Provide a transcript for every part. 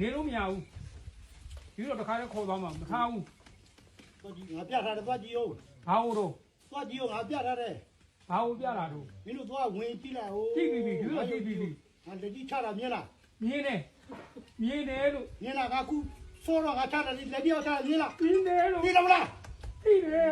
နေလို့မရဘူးပြီးတော့တခါလည်းခေါ်သွားမှာမထားဘူးသွားကြည့်ငါပြထားတယ်သွားကြည့်အောင်ဘာလို့တော့သွားကြည့်အောင်ငါပြထားတယ်ဘာလို့ပြလာတော့မင်းတို့သွားဝင်ကြည့်လိုက်ဟိုကြည့်ပြီးပြီဒီလိုကြည့်ပြီးပြီငါလက်ကြီးချတာမြင်လားမြင်းနေမြင်းနေလို့မြင်လားငါခုစောတော့ငါချတာလက်ကြီးချတာမြင်လားမြင်းနေလို့သိတယ်မလား သိတယ်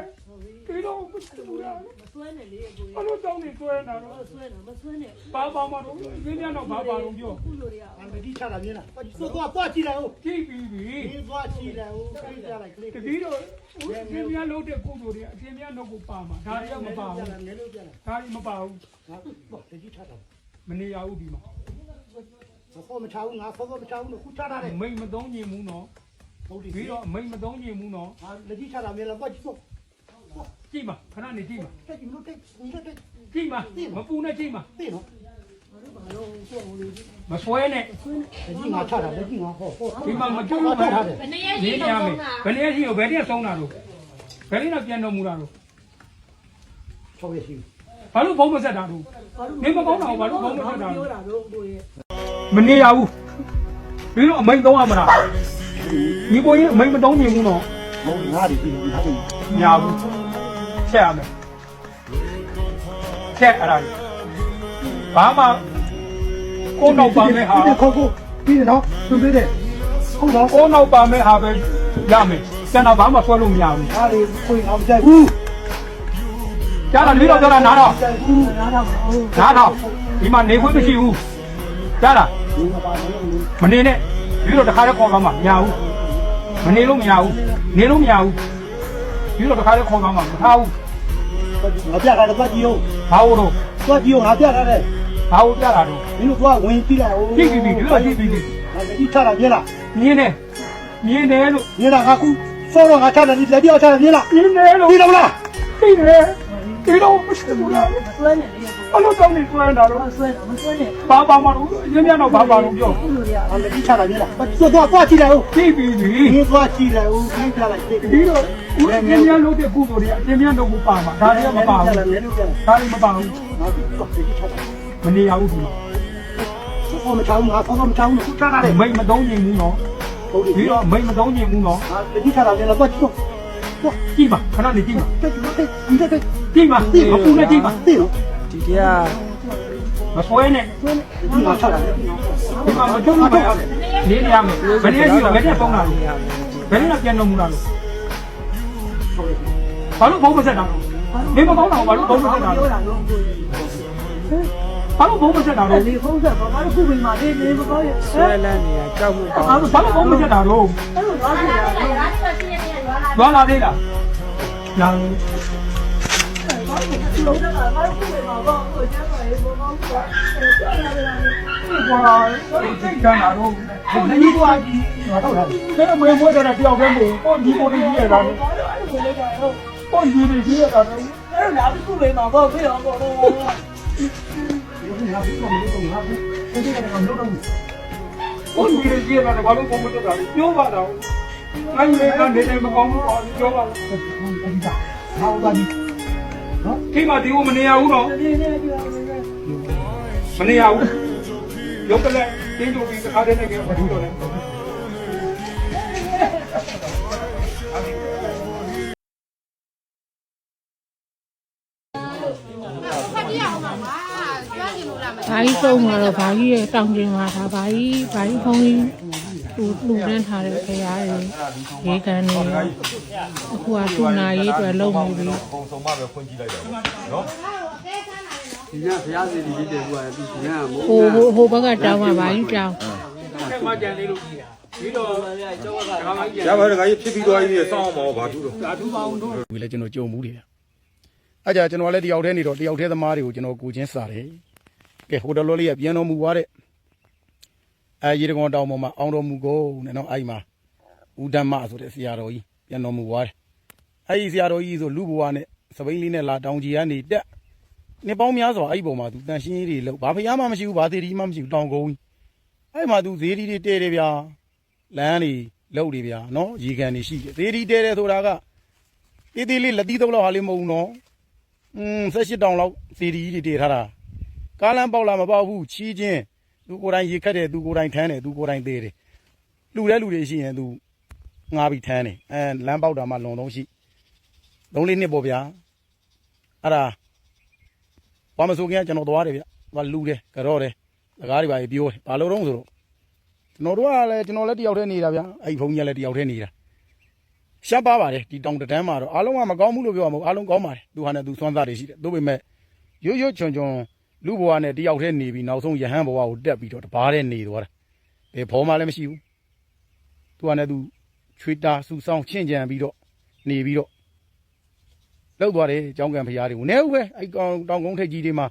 ဒီတော့မသိဘူးလားမဆွဲနဲ့လေကိုဘာလို့တောင်းနေတွေ့နေတာတော့ဆွဲတာမဆွဲနဲ့ဘာဘာမှတော့ဒီညတော့ဘာဘာတော့ပြောခုလိုတွေကငါလက်ကြီးချတာမြင်လားသွားကြည့်သွားသွားကြည့်လိုက်ဟိုကြည့်ပြီးပြီမင်းသွားကြည့်လိုက်ဟိုခလေးပြလိုက်ကလေးတတိတော့ဦးအင်းများလို့တဲ့ကုသိုလ်တွေအင်းများတော့ကိုပါမှာဒါတွေကမပါဘူးငယ်လို့ပြလိုက်ဒါတွေမပါဘူးငါတော့လက်ကြီးချတာမနေရဘူးဒီမှာဆောမချဘူးငါဆောမချဘူးခုချတာတယ်မိတ်မသုံးညင်ဘူးနော် ဟုတ်ပြီပြီးတော့မိတ်မသုံးညင်ဘူးနော်ငါလက်ကြီးချတာမြင်လားသွားကြည့်တော့ကြည့်ပါခဏနေကြည့်ပါတက်ကြည့်မလို့တက်ညီတက်ကြည့်ပါမပူနဲ့ကြည့်ပါသိနော်မဆွဲနဲ့လက်ကြီးငါချတာလက်ကြီးငါဟောဟောဒီမှာမကျွတ်လို့မထားတယ်ဘယ်နှစ်ရက်နေရှိနေတော့ရမယ်ဆုံးတာဘယ်နည်းရှိရောဘယ်နည်းသုံးတာလို့ဘယ်နည်းတော့ပြန်တော်မူတာလို့ချောက်ရရှိဘာလို့ဘုံမဆက်တာလို့နေမကောင်းတာဘာလို့ဘုံမဆက်တာပြောလို့တာတော့ကိုရဲ့မနေရဘူးပြီးတော့အမိန်သုံးရမလား ဒီပေါ်ရင်အမိန်မသုံးညင်ဘူးနော်ဟုတ်ငါဒီဒီငါဒီမရဘူးချက်ရမယ်ချက်အဲ့ဒါကြီးဘာမှကိုယ်နောက်ပါမယ်ဟာဒီခေါကိုပြီးတော့သူပြတဲ့ဟုတ်တော့ကိုယ်နောက်ပါမယ်ဟာပဲရမယ်ကျန်တော့ဘာမှဆွဲလို့မရဘူးအားလေးကိုအောင်ကြိုက်ဘူးကြားလားပြီးတော့ပြောတာနားတော့ကြိုက်ဘူးနားတော့ဟုတ်နားတော့ဒီမှာနေခွင့်မရှိဘူးကြားလားဒီမှာပါလို့မနေနဲ့ ပြီးတော့တခါတည်းခေါ်သွားမှာမရဘူးမနေလို့မရဘူးနေလို့မရဘူးပြီးတော့တခါတည်းခေါ်သွားမှာမထားဘူးငါပြတာတော့ကြည့်အောင်ဘာလို့တော့သွားကြည့်အောင်ငါပြထားတယ်ဘာလို့ပြတာတော့မင်းတို့သွားဝင်ကြည့်လိုက်ဟိုကြည့်ပြီးပြီဒီလိုကြည့်ပြီးပြီငါလက်ကြီးချတာမြင်လားမြင်းနေမြင်းနေလို့မြင်လားငါခုစောတော့ငါချတာဒီလက်ကြီးချတာမြင်လားမြင်းနေလို့သိတယ်မလားသိတယ်ဒီတော့မရှိဘူးလားမဆွဲနဲ့လေကို ဘာလို့တောင်းနေဆွဲနေတာတော့မဆွဲတာမဆွဲနဲ့ဘာဘာမှတော့ရင်းမြတော့ဘာဘာတော့ပြောခုလိုတွေကငါလက်ကြီးချတာမြင်လားသွားသွားသွားကြည့်လိုက်ဟိုကြည့်ပြီးပြီမင်းသွားကြည့်လိုက်ဟိုခင်းပြလိုက်ဒီတော့ဦးအင်းများလို့တဲ့ကုသိုလ်တွေအင်းများတော့ကိုပါမှာဒါတွေကမပါဘူးလည်းလည်းပြလိုက်ဒါတွေမပါဘူးငါသွားလက်ကြီးချတာမနေရဘူးဒီမှာဆောမချဘူးငါဆောမချဘူးခုချတာတယ်မိတ်မသုံးနိုင်ဘူးနော်ဟုတ်ပြီပြီးတော့မိတ်မသုံးနိုင်ဘူးနော်ငါလက်ကြီးချတာမြင်လားသွားကြည့်တော့သွားကြည့်ပါခဏနေကြည့်ပါတက်ကြည့်တက်ဒီတက်ကြည့်ပါမပူနဲ့ကြည့်ပါသိနော်ဒီတ ရားမဆွဲနဲ့ဒီမှာချတာဒီမှာမကျွတ်ဘူးပဲနေနေရမယ်ဘယ်နည်းရှိတော့ဘယ်နည်းသုံးတာလို့ဘယ်နည်းတော့ပြန်တော်မူတာလို့ဘာလို့ဘုံမဆက်တာလို့နေမကောင်းတာဘာလို့ဘုံမဆက်တာပြောလို့တာတော့ကိုရဲ့ဘာလို့ဘုံမဆက်တာလို့လေဖုန်းဆက်ပါဘာလို့ခုပင်မှာလေနေမကောင်းရဲ့ဆွဲလန်းနေတာကြောက်မှုကောင်းဘာလို့ဘာလို့ဘုံမဆက်တာလို့အဲ့လိုသွားကြည့်တာလွာလာသေးလားလာလုံးတာဘာလို့ခုပင်မှာပေါ့ကိုကျမ်းပါလေဘောကောင်းကအဲ့ဒါလည်း ကွာစိတ်ကန်းလာတော့ဒီနေ့ကွာဒီငါတော့လာဘယ်မွေးမွေးတဲ့တယောက်တည်းမို့ကိုဒီကိုဒီကြီးရတာလို့ကိုဒီဒီကြီးရတာလို့အဲ့လိုလားခုပင်မှာပေါ့ဖေးတော့ပေါ့တော့ဒီငါပြီးတော့မလို့ငါပြီးဒီကကတော့လုံးလုံးကိုဒီဒီကြီးရတာဘာလို့ဘုံမဆက်တာပြောပါတော့အဲ့ဒီကနေနေမကောင်းဘူးပြောပါဒီကဟောတာဒီ နော်ခိမဒီကိုမနေရဘူးနော်နေနေပြောမနေရဘူးရုပ်ကလေးတင်းတူပြီးတစ်ခါတည်းနဲ့ကြောဘူးတော့လေ ဘာကြီးသုံးမှာတော့ဘာကြီးရဲ့တောင်ကျင်မှာဒါဘာကြီးဘာကြီးဖုံးကြီးလူလူတန်းထားတဲ့ခရားတွေရေကန်တွေအခုကသူနာရေးအတွက်လုံနေပြီပုံစုံမှပဲဖွင့်ကြည့်လိုက်တော့နော်ဒီညဘုရားစီဒီလေးတွေကဒီညမို့ဟိုဟိုဟိုဘက်ကတောင်းမှာဘာကြီးတောင်းအဲ့မှာကြံလေးလို့ပြီးတော့ကျောင်းကဒါမှကြံရပါတခါကြီးဖြစ်ပြီးသွားပြီစောင်းအောင်ပါဘာထူးတော့ဓာတုပေါင်းတို့ဒီလည်းကျွန်တော်ကြုံမှုတယ်အဲ့ကြကျွန်တော်လည်းတယောက်တည်းနေတော့တယောက်တည်းသမားတွေကိုကျွန်တော်ကိုချင်းစားတယ် ကဲဟိုတလောလေးကပြန်တော်မူသွားတဲ့အဲရေတကောင်တောင်ပေါ်မှာအောင်တော်မူကုန်နဲ့နော်အဲ့မှာဦးဓမ္မဆိုတဲ့ဆရာတော်ကြီးပြန်တော်မူသွားတယ်အဲ့ဒီဆရာတော်ကြီးဆိုလူဘဝနဲ့စပိန်လေးနဲ့လာတောင်ကြီးကနေတက်နှစ်ပေါင်းများစွာအဲ့ဒီပုံမှာသူတန်ရှင်းကြီးတွေလို့ဘာဖျားမှမရှိဘူးဘာသေးဒီမှမရှိဘူးတောင်ကုန်းကြီးအဲ့မှာသူဈေးဒီတွေတဲတယ်ဗျာလမ်းတွေလောက်တွေဗျာနော်ရေကန်တွေရှိတယ်ဈေးဒီတဲတယ်ဆိုတာကတေးသေးလေးလက်သီးသုံးလောက်ဟာလေးမဟုတ်ဘူးနော်อืม18တောင်လောက်စီဒီကြီးတွေတည်ထားတာ ကားလမ်းပေါက်လာမပေါက်ဘူးချီးချင်းသူကိုယ်တိုင်ရေခတ်တယ်သူကိုယ်တိုင်ထမ်းတယ်သူကိုယ်တိုင်သေးတယ်လူတဲ့လူတွေရှိရင်သူငားပြီးထမ်းတယ်အဲလမ်းပေါက်တာမှလွန်သုံးရှိလုံးလေးနှစ်ပေါ့ဗျာအဲ့ဒါဘာမဆိုခင်ကကျွန်တော်သွားတယ်ဗျသွားလူတယ်ကြော့တယ်စကားတွေပါပြောတယ်ဘာလို့တော့ဆိုတော့ကျွန်တော်တို့ကလည်းကျွန်တော်လည်းတယောက်တည်းနေတာဗျအဲ့ဒီဘုန်းကြီးကလည်းတယောက်တည်းနေတာရှက်ပါပါတယ်ဒီတောင်တန်းမှာတော့အားလုံးကမကောင်းဘူးလို့ပြောရမှာမဟုတ်အားလုံးကောင်းပါတယ်သူဟာနဲ့သူစွမ်းသားတွေရှိတယ်သို့ပေမဲ့ရွရွချွန်ချွန် လူဘဝနဲ့တယောက်တည်းနေပြီးနောက်ဆုံးယဟန်ဘဝကိုတက်ပြီးတော့တပားတည်းနေသွားတာဘယ်ဘောမှလည်းမရှိဘူးသူဟာနဲ့သူချွေတာစူဆောင်းချင့်ကြံပြီးတော့နေပြီးတော့လောက်သွားတယ်ကျောင်းကံဖရားတွေကိုနဲဟုတ်ပဲအဲ့ကောင်တောင်ကုန်းထိပ်ကြီးတွေမှာ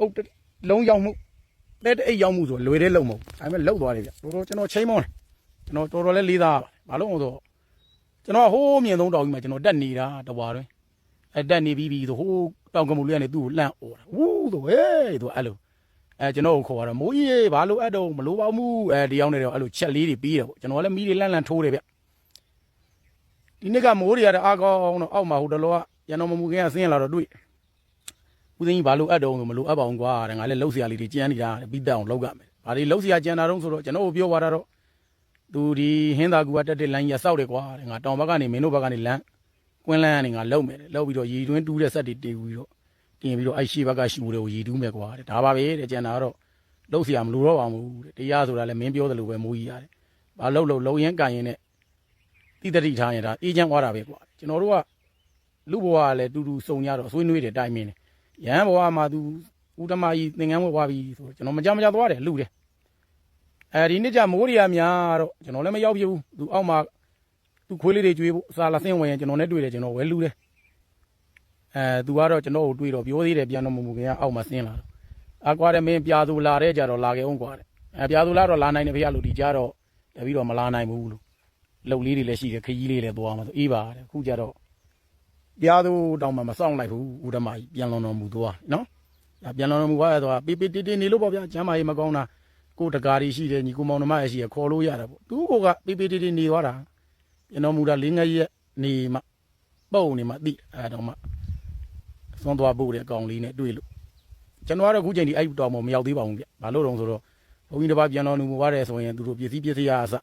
အုတ်လုံးရောက်မှုတဲ့အိတ်ရောက်မှုဆိုလွယ်တဲ့လုံမဟုတ်ဒါပေမဲ့လောက်သွားတယ်ဗျတော်တော်ကျွန်တော်ချိန်မောင်းတယ်ကျွန်တော်တော်တော်လေးလေးသားပါဘာလို့လဲဆိုတော့ကျွန်တော်ဟိုးမြင်သုံးတောင်ကြီးမှာကျွန်တော်တက်နေတာတဘွားတွင်အဲတက်နေပြီးပြီဆိုဟိုး တောင်ကမူလေးကနေသူ့ကိုလှမ်းအော်တာဝူးသူဟေးသူအဲ့လိုအဲကျွန်တော်ကိုခေါ်တာမိုးကြီးဘာလို့အဲ့တော့မလိုပါဘူးအဲဒီရောက်နေတော့အဲ့လိုချက်လေးတွေပြီးတယ်ပေါ့ကျွန်တော်ကလည်းမီးတွေလှမ်းလှမ်းထိုးတယ်ဗျဒီနေ့ကမိုးတွေကတော့အကောင်တော့အောက်မှာဟိုတလောကရန်တော်မမူခင်ကဆင်းလာတော့တွေ့ဦးသိန်းကြီးဘာလို့အဲ့တော့မလိုအပ်ပါဘူးကွာတဲ့ငါလည်းလှုပ်ဆရာလေးတွေကြမ်းနေတာပြီးတက်အောင်လှုပ်ရမယ်ဘာတွေလှုပ်ဆရာကြမ်းတာတော့ဆိုတော့ကျွန်တော်ကိုပြောသွားတာတော့သူဒီဟင်းသာကူကတက်တက်လမ်းကြီးကစောက်တယ်ကွာတဲ့ငါတောင်ဘက်ကနေမင်းတို့ဘက်ကနေလမ်း ကွင်းလန်းကနေငါလှုပ်မယ်တဲ့လှုပ်ပြီးတော့ရီတွင်းတူးတဲ့ဆက်တွေတင်ပြီးတော့တင်ပြီးတော့အဲ့ရှိဘက်ကရှိဦးတွေကိုရီတူးမယ်ကွာတဲ့ဒါပါပဲတဲ့ကြမ်းတာကတော့လှုပ်เสียမလို့တော့ပါဘူးတဲ့တရားဆိုတာလည်းမင်းပြောတယ်လို့ပဲမိုးကြီးရတယ်ဘာလှုပ်လှုပ်လှုပ်ရင်ကန်ရင်နဲ့တိတတိထားရင်ဒါအေးချမ်းသွားတာပဲကွာကျွန်တော်တို့ကလူဘဝကလည်းတူတူစုံကြတော့ဆွေးနွေးတယ်တိုင်မင်းတယ် ရဟန်းဘဝမှာသူဥဒ္ဓမကြီးသင်္ကန်းဝတ်သွားပြီဆိုတော့ကျွန်တော်မကြမကြသွားတယ်လူတယ်အဲဒီနေ့ကျမိုးရီယာများတော့ကျွန်တော်လည်းမရောက်ပြဘူးသူအောက်မှာ သူခွေးလေးတွေကျွေးဖို့စာလာဆင်းဝင်ရင်ကျွန်တော်နဲ့တွေ့တယ်ကျွန်တော်ဝဲလူတယ်အဲသူကတော့ကျွန်တော်ကိုတွေ့တော့ပြောသေးတယ်ပြန်တော့မမူခင်ကအောက်မှာဆင်းလာတော့အကွာတယ်မင်းပြာသူလာတဲ့ကြတော့လာခဲ့အောင်ကွာတဲ့အဲပြာသူလာတော့လာနိုင်တယ်ဖေရလူဒီကြတော့တပြီးတော့မလာနိုင်ဘူးလို့လှုပ်လေးတွေလည်းရှိတယ်ခကြီးလေးလည်းသွားမှာဆိုအေးပါတဲ့အခုကြတော့ပြားသူတောင်မှမဆောင်လိုက်ဘူးဦးဓမ္မကြီးပြန်လွန်တော်မူသွားနော်ဒါပြန်လွန်တော်မူသွားရတော့ပိပိတိတိနေလို့ပေါ့ဗျာကျမ်းမာရေးမကောင်းတာကိုတကားကြီးရှိတယ်ညီကိုမောင်နှမရဲ့ရှိရခေါ်လို့ရတာပေါ့သူကပိပိတိတိနေသွားတာ ပြန်တော်မူတာလေးငယ်ရက်နေမှပုံနေမှသိအဲတော့မှသွန်သွားဖို့တဲ့အကောင်လေးနဲ့တွေ့လို့ကျွန်တော်ကတော့အခုချိန်ဒီအဲ့တောင်မှမရောက်သေးပါဘူးဗျဘာလို့တော့ဆိုတော့ဘုန်းကြီးတစ်ပါးပြန်တော်မူသွားတယ်ဆိုရင်သူတို့ပစ္စည်းပစ္စည်းအားအစ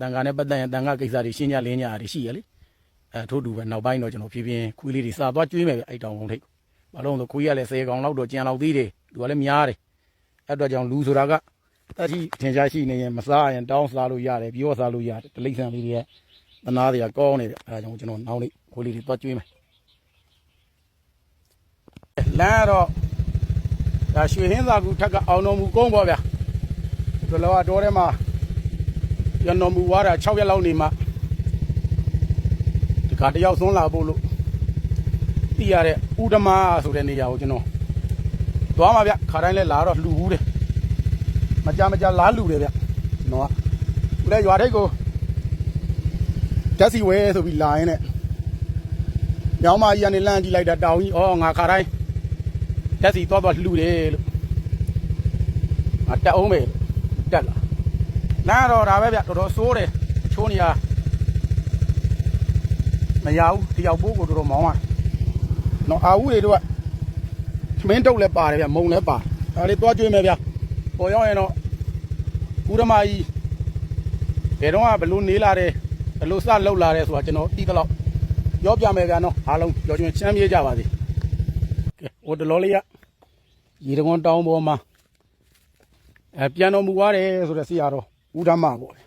တန်ခါနဲ့ပတ်သက်ရင်တန်ခါကိစ္စတွေရှင်းကြလင်းကြတွေရှိရလေအဲထို့တူပဲနောက်ပိုင်းတော့ကျွန်တော်ဖြည်းဖြည်းခွေးလေးတွေစာသွားကျွေးမယ်ပဲအဲ့တောင်ကုန်ထိတ်ဘာလို့လဲဆိုခွေးကလည်း10កောင်လောက်တော့ကြံလောက်သေးတယ်သူကလည်းများတယ်အဲ့တော့ကြောင့်လူဆိုတာကတက်ရှိထင်ရှားရှိနေရင်မစားရင်တောင်းစားလို့ရတယ်ပြောစားလို့ရတယ်တလိမ့်ဆန်လေးတွေက သနာတွေကကောင်းနေတယ်အဲဒါကြောင့်ကျွန်တော်နောက်နေ့ခွေးလေးတွေသွားကျွေးမယ်လမ်းကတော့ဒါရွှေဟင်းသာကူထက်ကအောင်တော်မူကုန်းပေါ့ဗျာဒီလောကတော့ထဲမှာရန်တော်မူွားတာ6ရက်လောက်နေမှဒီကတယောက်သွန်းလာဖို့လို့သိရတဲ့ဥဒမဆိုတဲ့နေရာကိုကျွန်တော်သွားမှာဗျခါတိုင်းလဲလာတော့လှူဘူးတယ်မကြမကြလာလှူတယ်ဗျကျွန်တော်ကဦးလဲရွာထိတ်ကို ဓာတ်စီဝဲဆိုပြီးလာရင်နဲ့ညောင်မကြီးကနေလမ်းကြည့်လိုက်တာတောင်ကြီးဩငါခါတိုင်းဓာတ်စီသွားသွားလှူတယ်လို့အတက်အောင်ပဲတက်လာနားတော့ဒါပဲဗျတော်တော်စိုးတယ်ချိုးနေရမရဘူးတယောက်ပိုးကိုတော်တော်မောင်းရတယ်။နော်အာဦးတွေတို့ကသမင်းတုတ်လည်းပါတယ်ဗျမုံလည်းပါဒါလေးသွားကြွေးမယ်ဗျပေါ်ရောက်ရင်တော့ဦးရမကြီးဘယ်တော့ကဘလို့နေလာတယ် ဘလို့စလောက်လာတယ်ဆိုတာကျွန်တော်သိသလောက်ပြောပြမယ်ဗျာနော်အားလုံးကြော်ကျွန်းချမ်းမြေ့ကြပါစေ။ကဲဟိုတလောလေးကရေတကွန်တောင်းပေါ်မှာအဲပြန်တော်မူသွားတယ်ဆိုတဲ့ဆရာတော်ဦးဓမ္မပေါ့ဗျ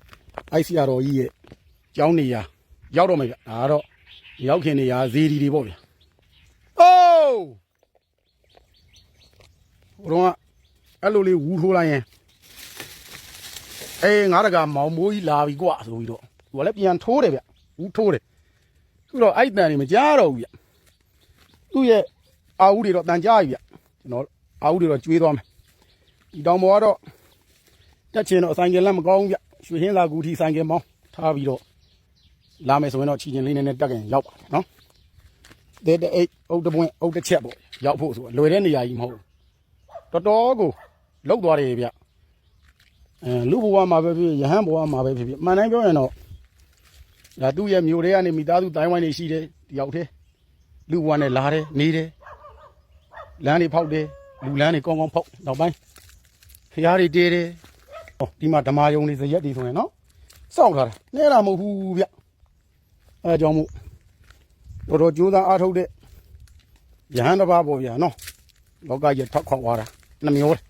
။အဲ့ဆရာတော်ကြီးရဲ့ကျောင်းနေရာရောက်တော့မယ်ဗျဒါကတော့ရောက်ခင်နေရာဇေဒီတွေပေါ့ဗျအိုးဘုရောကအဲ့လိုလေးဝူထိုးလိုက်ရင်အေးငါတကမောင်မိုးကြီးလာပြီကွာဆိုပြီးတော့ သူကလည်းပြန်ထိုးတယ်ဗျဝူထိုးတယ်သူတော့အဲ့တန်နေမကြားတော့ဘူးဗျသူ့ရဲ့အာဝူတွေတော့တန်ကြားပြီဗျကျွန်တော်အာဝူတွေတော့ကျွေးသွားမယ်ဒီတောင်ပေါ်ကတော့တက်ချင်တော့ဆိုင်ကယ်လည်းမကောင်းဘူးဗျရွှေဟင်းသာကူထီဆိုင်ကယ်မောင်းထားပြီးတော့လာမယ်ဆိုရင်တော့ချီချင်းလေးနဲ့တက်ကန်ရောက်ပါတယ်နော်တဲ့တဲ့အိတ်အုတ်တပွင့်အုတ်တစ်ချက်ပေါ့ရောက်ဖို့ဆိုလွယ်တဲ့နေရာကြီးမဟုတ်ဘူးတော်တော်ကိုလောက်သွားတယ်ဗျအဲလူဘဝမှာပဲဖြစ်ရဟန်းဘဝမှာပဲဖြစ်ဖြစ်မှန်တိုင်းပြောရင်တော့ ဒါသူ့ရဲ့မျိုးတွေကနေမိသားစုတိုင်းဝိုင်းနေရှိတယ်တယောက်တည်းလူဘဝနဲ့လာတယ်နေတယ်လမ်းတွေဖောက်တယ်လူလမ်းတွေကောင်းကောင်းဖောက်နောက်ပိုင်းဖျားတွေတေးတယ်ဟောဒီမှာဓမ္မယုံတွေဇရက်တွေဆိုရင်နော်စောင့်ထားတာနဲတာမဟုတ်ဘူးဗျအဲကြောင့်မို့တော်တော်ကြိုးစားအားထုတ်တဲ့ယဟန်တစ်ပါးပေါ့ဗျာနော်လောကကြီးထောက်ခေါက်သွားတာနှမျောတယ်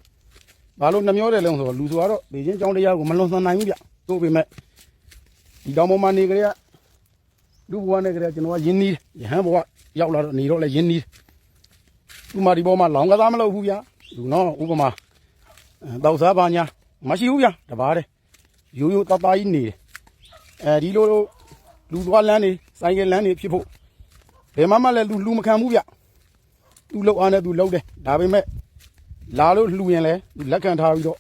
ဘာလို့နှမျောတယ်လဲဆိုတော့လူဆိုတော့ဒီချင်းကြောင်းတရားကိုမလွန်ဆန်နိုင်ဘူးဗျသို့ပေမဲ့ ဒီတောင်ပေါ်မှာနေကြရလူဘဝနဲ့ကြရကျွန်တော်ကယင်းနီးယဟန်ဘဝရောက်လာတော့နေတော့လဲယင်းနီးဥမာဒီပေါ်မှာလောင်ကစားမလုပ်ဘူးဗျလူနော်ဥပမာတောက်စားပါညာမရှိဘူးဗျတပါးတယ်ရိုးရိုးတသားကြီးနေတယ်အဲဒီလိုလူသွားလမ်းနေဆိုင်ကလမ်းနေဖြစ်ဖို့ဘယ်မှမလဲလူလူမခံဘူးဗျသူ့လောက်အားနဲ့သူလောက်တယ်ဒါပေမဲ့လာလို့လှူရင်လဲလက်ခံထားပြီးတော့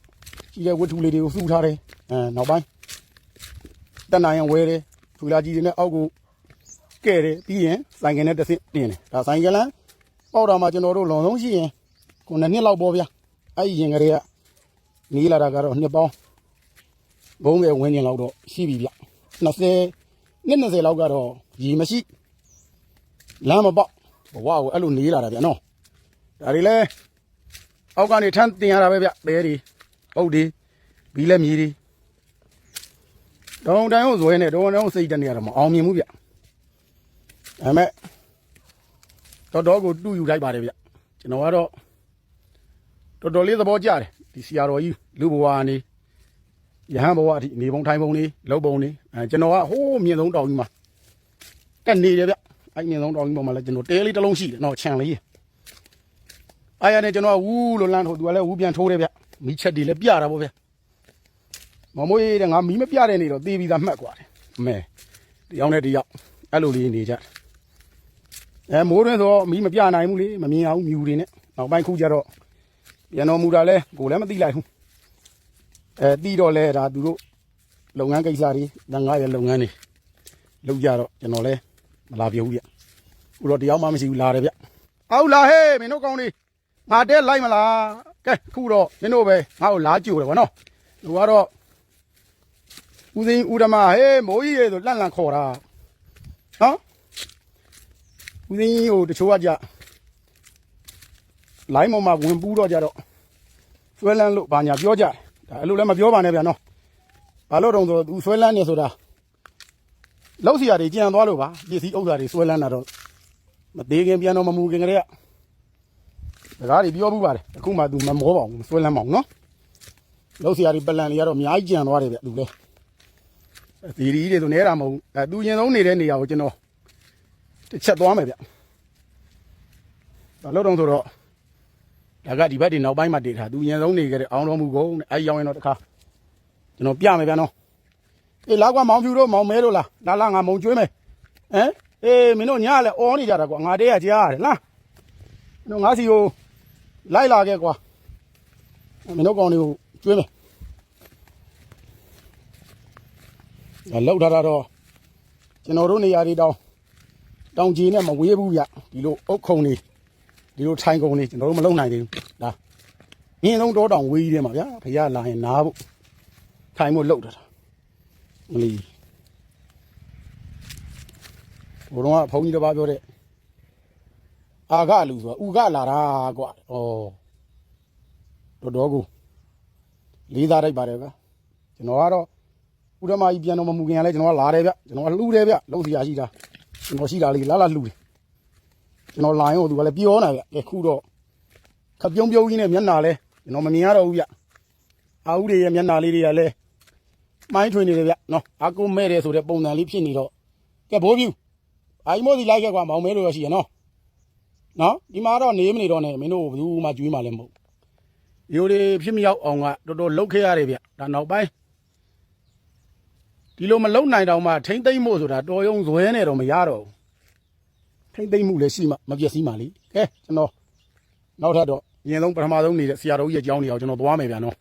ကြီးရဲ့ဝတ္ထုလေးတွေကိုစုထားတယ်အဲနောက်ပိုင်း တက်နိုင်ရင်ဝဲတယ်ထူလာကြီးတွေနဲ့အောက်ကိုကဲတယ်ပြီးရင်ဆိုင်ကနဲ့တစ်ဆင့်တင်တယ်ဒါဆိုင်ကလမ်းပေါက်တာမှကျွန်တော်တို့လွန်ဆုံးရှိရင်ခုနှစ်နှစ်လောက်ပေါ့ဗျအဲ့ဒီရင်ကလေးကနေလာတာကတော့နှစ်ပေါင်းဘုံပဲဝင်းကျင်လောက်တော့ရှိပြီဗျ20နှစ်20လောက်ကတော့ရီမရှိလမ်းမပေါက်ဘဝကိုအဲ့လိုနေလာတာဗျနော်ဒါတွေလဲအောက်ကနေထမ်းတင်ရတာပဲဗျပဲတွေပုတ်တွေဘီလက်မြေတွေ တောင်တန်းကိုဇွဲနေတောင်တန်းကိုစိတ်တက်နေရတာမအောင်မြင်ဘူးဗျဒါပေမဲ့တော်တော်ကိုတူယူလိုက်ပါတယ်ဗျကျွန်တော်ကတော့တော်တော်လေးသဘောကျတယ်ဒီဆရာတော်ကြီးလူဘဝကနေရဟန်းဘဝအထိနေပုံထိုင်ပုံလေးလုပ်ပုံလေးအဲကျွန်တော်ကဟိုးမြင့်ဆုံးတောင်ကြီးမှာတက်နေတယ်ဗျအဲ့မြင့်ဆုံးတောင်ကြီးပေါ်မှာလည်းကျွန်တော်တဲလေးတစ်လုံးရှိတယ်နော်ခြံလေးအားရနဲ့ကျွန်တော်ကဝူးလို့လမ်းထိုးသူကလည်းဝူးပြန်ထိုးတယ်ဗျမီးချက်တွေလည်းပြတာပေါ့ဗျ မမိုးရေးတဲ့ငါမီးမပြတဲ့နေတော့တေးပြီးသားမှတ်กว่าတယ်အမဲတယောက်နဲ့တယောက်အဲ့လိုလေးနေကြတယ်အဲမိုးတွင်းဆိုတော့မီးမပြနိုင်ဘူးလေမမြင်အောင်မြူတွေနဲ့နောက်ပိုင်းခုကျတော့ပြန်တော်မူတာလဲကိုလည်းမသိလိုက်ဘူးအဲတီးတော့လဲဒါသူတို့လုပ်ငန်းကိစ္စတွေငငါရဲ့လုပ်ငန်းတွေလုပ်ကြတော့ကျွန်တော်လဲမလာပြဘူးဗျခုတော့တယောက်မှမရှိဘူးလာတယ်ဗျအောက်လာဟေးမင်းတို့ကောင်းနေငါတဲလိုက်မလားကဲခုတော့မင်းတို့ပဲငါ့ကိုလာကြိုတယ်ဗောနော်သူကတော့ ဦးစင်းဦးဓမ္မဟေးမိုးကြီးရေဆိုလန့်လန့်ခေါ်တာနော်ဦးစင်းဟိုတချို့ကကြလိုင်းပေါ်မှာဝင်ပူးတော့ကြတော့ဆွဲလန်းလို့ဘာညာပြောကြတယ်ဒါအဲ့လိုလည်းမပြောပါနဲ့ဗျာနော်ဘာလို့တော့ဆိုသူဆွဲလန်းနေဆိုတာလောက်စီရတွေကြံသွားလို့ပါပစ္စည်းဥစ္စာတွေဆွဲလန်းတာတော့မသေးခင်ပြန်တော့မမူခင်ကလေးကစကားတွေပြောဘူးပါတယ်အခုမှသူမမောပါဘူးဆွဲလန်းမအောင်နော်လောက်စီရတွေပလန်တွေကတော့အများကြီးကြံသွားတယ်ဗျသူလဲ ဒီရီတွေဆိုနေတာမဟုတ်ဘူးအဲသူရင်ဆုံးနေတဲ့နေရာကိုကျွန်တော်တစ်ချက်သွားမယ်ဗျဘာလို့တော့ဆိုတော့ဒါကဒီဘက်ဒီနောက်ပိုင်းမှာတည်ထားသူရင်ဆုံးနေခဲ့တဲ့အောင်တော်မူကုန်တဲ့အဲရောက်ရင်တော့တခါကျွန်တော်ပြမယ်ဗျာနော်အေးလာကွာမောင်ဖြူတို့မောင်မဲတို့လားလာလာငါမုံကျွေးမယ်ဟမ်အေးမင်းတို့ညလည်းအော်နေကြတာကွာငါတည်းကကြားရတယ်လားမင်းတို့ငါစီကိုလိုက်လာခဲ့ကွာမင်းတို့ကောင်တွေကိုကျွေးမယ် ဒါလောက်ထားတာတော့ကျွန်တော်တို့နေရာတွေတောင်တောင်ကြီးနဲ့မဝေးဘူးဗျဒီလိုအုတ်ခုံနေဒီလိုထိုင်ကုန်နေကျွန်တော်တို့မလုံနိုင်သေးဘူးဒါရင်းလုံးတော့တောင်ဝေးကြီးတယ်မှာဗျာဖရလာရင်နားဖို့ထိုင်ဖို့လောက်တာမလီဘုံတော့ကဘုန်းကြီးတစ်ပါးပြောတဲ့အာဂလူဆိုတာဥကလာတာကွာဩတော်တော်ကိုလေးစားလိုက်ပါတယ်ဗျာကျွန်တော်ကတော့ ဥဒမကြီးပြန်တော့မမူခင်ကလည်းကျွန်တော်ကလာတယ်ဗျကျွန်တော်ကလှူတယ်ဗျလုံးစီရာရှိတာကျွန်တော်ရှိတာလေးလာလာလှူတယ်ကျွန်တော်လာရင်ဟိုသူကလည်းပြောနေတာဗျခုတော့ခပြုံးပြုံးကြီးနဲ့မျက်နှာလဲကျွန်တော်မမြင်ရတော့ဘူးဗျအာဦးတွေရဲ့မျက်နှာလေးတွေကလည်းမိုင်းထွင်နေတယ်ဗျနော်အကူမဲ့တယ်ဆိုတဲ့ပုံစံလေးဖြစ်နေတော့ကဲဘိုးပြူအာကြီးမို့စီလိုက်ခဲ့ကွာမောင်မဲလို့ရရှိရနော်နော်ဒီမှာတော့နေမနေတော့နဲ့မင်းတို့ဘယ်သူမှကျွေးမှလည်းမဟုတ်ရိုးတွေဖြစ်မရောက်အောင်ကတော်တော်လှုပ်ခဲ့ရတယ်ဗျဒါနောက်ပိုင်း ဒီလိုမလုံနိုင်တော့မှထိမ့်သိမ့်မို့ဆိုတာတော်ရုံဇွဲနဲ့တော့မရတော့ဘူးထိမ့်သိမ့်မှုလည်းရှိမှမပြည့်စည်မှလीကဲကျွန်တော်နောက်ထပ်တော့အရင်ဆုံးပထမဆုံးနေတဲ့ဆရာတော်ကြီးရဲ့အကြောင်းတွေအောင်ကျွန်တော်သွားမယ်ဗျာနော်